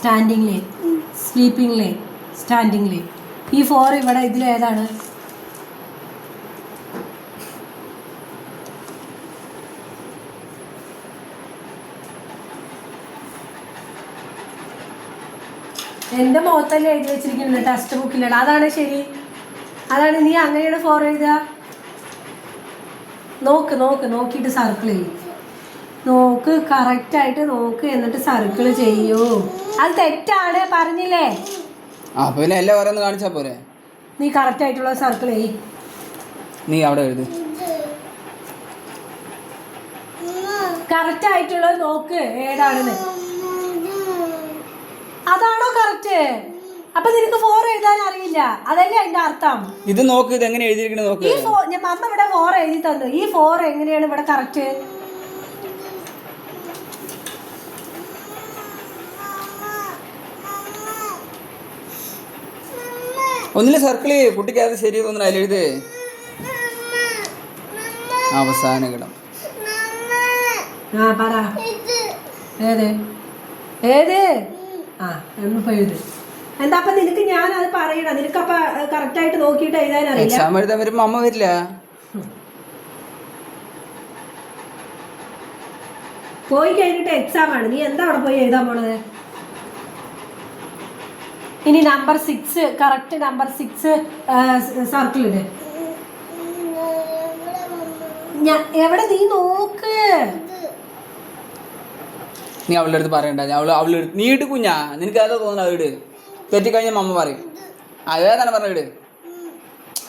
Standing ലേ sleeping ലേ standing ലേ ഈ ഫോർ ഇവിടെ ഇതിൽ ഏതാണ്? എന്റെ മുഖത്തല്ലേ എഴുതി വെച്ചിരിക്കുന്നത്? ടെക്സ്റ്റ് ബുക്കിലാണ് അതാണ് ശരി. അതാണ് നീ അങ്ങനെയാണ് ഫോർ എഴുതുക? നോക്ക് നോക്ക് നോക്കിയിട്ട് സർക്കിൾ ചെയ്യും. നോക്ക് കറക്റ്റായിട്ട് നോക്ക് എന്നിട്ട് സർക്കിൾ ചെയ്യൂ. അത് തെറ്റാണ് പറഞ്ഞില്ലേ? ആ പിന്നെ എല്ലാം ഓരോന്ന് കാണിച്ചാ പോരെ? നീ കറക്റ്റ് ആയിട്ടുള്ള സർക്കിൾ ചെയ് നീ അവിടെ എഴുത്. കറക്റ്റ് ആയിട്ടുള്ളത് നോക്ക് ഏതാണെന്ന്. അതാണോ കറക്റ്റ് അപ്പൊ നിനക്ക് ഫോർ എഴുതാൻ അറിയില്ല. അതല്ലേ അതിന്റെ അർത്ഥം? ഇത് നോക്ക് ഇത് എങ്ങനെ എഴുതിയിരിക്കുന്നത് നോക്ക്. ഈ ഞാൻ അമ്മ ഇവിടെ ഫോർ എഴുതി തന്നു. ഈ ഫോർ എങ്ങനെയാണ് ഇവിടെ കറക്റ്റ് ഒന്നിൽ സർക്കിൾ കുട്ടിക്ക് അത് ശരി തോന്നുന്നു അതിലെഴുത്. അവസാന കിടം ആ പറ. ഏത്? ഏത്? ആ എന്നിപ്പോ എഴുത്. എന്താ അപ്പൊ നിനക്ക് ഞാൻ അത് പറയണം. നിനക്കപ്പൊ കറക്റ്റ് ആയിട്ട് നോക്കിയിട്ട് എഴുതാൻ അറിയില്ല. എക്സാം എഴുതാൻ വരുമ്പോ അമ്മ വരില്ല. പോയി കഴിഞ്ഞിട്ട് എക്സാം ആണ്. നീ എന്താ അവിടെ പോയി എഴുതാൻ പോണത്? ഇനി number six correct number six circle ഇട്. എവിടെ നീ നോക്ക്? നീ അവളുടെ അടുത്ത് പറയണ്ട. അവൾ അവൾ നീ ഇട്ട് കുഞ്ഞാ. നിനക്ക് ഏതാ തോന്നുന്നു അത് ഇട്. തെറ്റിക്കഴിഞ്ഞാൽ അമ്മ പറയും. അതേതാണ് പറഞ്ഞ ഇട്.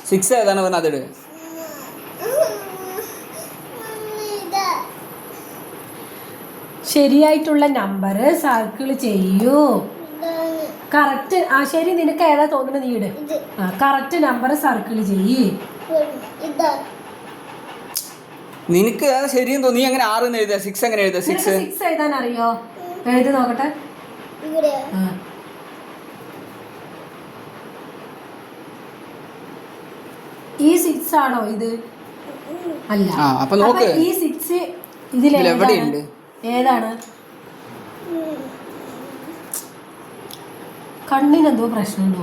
സിക്സ് ഏതാണ് പറഞ്ഞത് അതിട് ശരിയായിട്ടുള്ള നമ്പർ സർക്കിൾ ചെയ്യൂ. കറക്റ്റ് ആ ശരി നിനക്ക് ഏതാ തോന്നുന്നത് നീ ഇട് ആ കറക്റ്റ് നമ്പർ സർക്കിൾ ചെയ്യ്. നിനക്ക് ശരിയും ശരിയെന്ന് തോന്നി അങ്ങനെ ആറ് എന്ന് എഴുതുക? സിക്സ് എങ്ങനെ എഴുതുക? സിക്സ് സിക്സ് എഴുതാൻ അറിയോ എഴുതി നോക്കട്ടെ. ഈ സിക്സ് ആണോ ഇത്? അല്ല. അപ്പൊ നോക്ക്. ഈ സിക്സ് ഇതിൽ ഇതിൽ എവിടെയുണ്ട്? ഏതാണ്? കണ്ണിനെന്തോ പ്രശ്നമുണ്ടോ.